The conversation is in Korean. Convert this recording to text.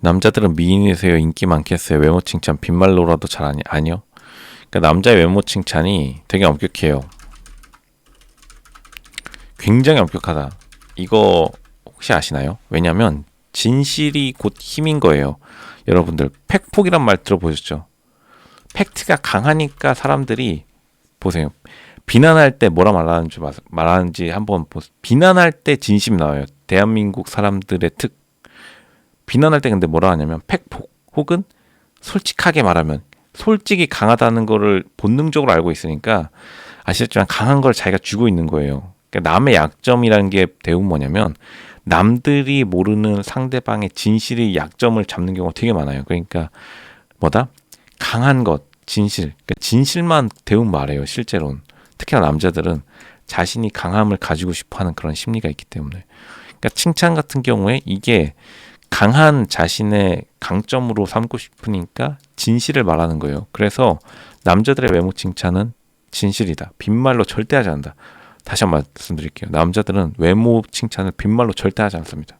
남자들은 미인이세요? 인기 많겠어요? 외모 칭찬 빈말로라도 잘하니? 아니요. 그러니까 남자의 외모 칭찬이 되게 엄격해요. 굉장히 엄격하다. 이거 혹시 아시나요? 왜냐면 진실이 곧 힘인 거예요. 여러분들 팩폭이란 말 들어보셨죠? 팩트가 강하니까 사람들이 보세요. 비난할 때 뭐라 말하는지 마- 말하는지 한번 보세요. 비난할 때 진심 나와요. 대한민국 사람들의 특 비난할 때 근데 뭐라 하냐면 팩폭 혹은 솔직하게 말하면 솔직히 강하다는 거를 본능적으로 알고 있으니까 아시겠지만 강한 걸 자기가 쥐고 있는 거예요. 그러니까 남의 약점이라는 게 대부분 뭐냐면 남들이 모르는 상대방의 진실의 약점을 잡는 경우가 되게 많아요. 그러니까 뭐다? 강한 것, 진실. 그러니까 진실만 대부분 말해요. 실제로는. 특히나 남자들은 자신이 강함을 가지고 싶어 하는 그런 심리가 있기 때문에. 그러니까 칭찬 같은 경우에 이게 강한 자신의 강점으로 삼고 싶으니까 진실을 말하는 거예요. 그래서 남자들의 외모 칭찬은 진실이다. 빈말로 절대 하지 않는다. 다시 한 번 말씀드릴게요. 남자들은 외모 칭찬을 빈말로 절대 하지 않습니다.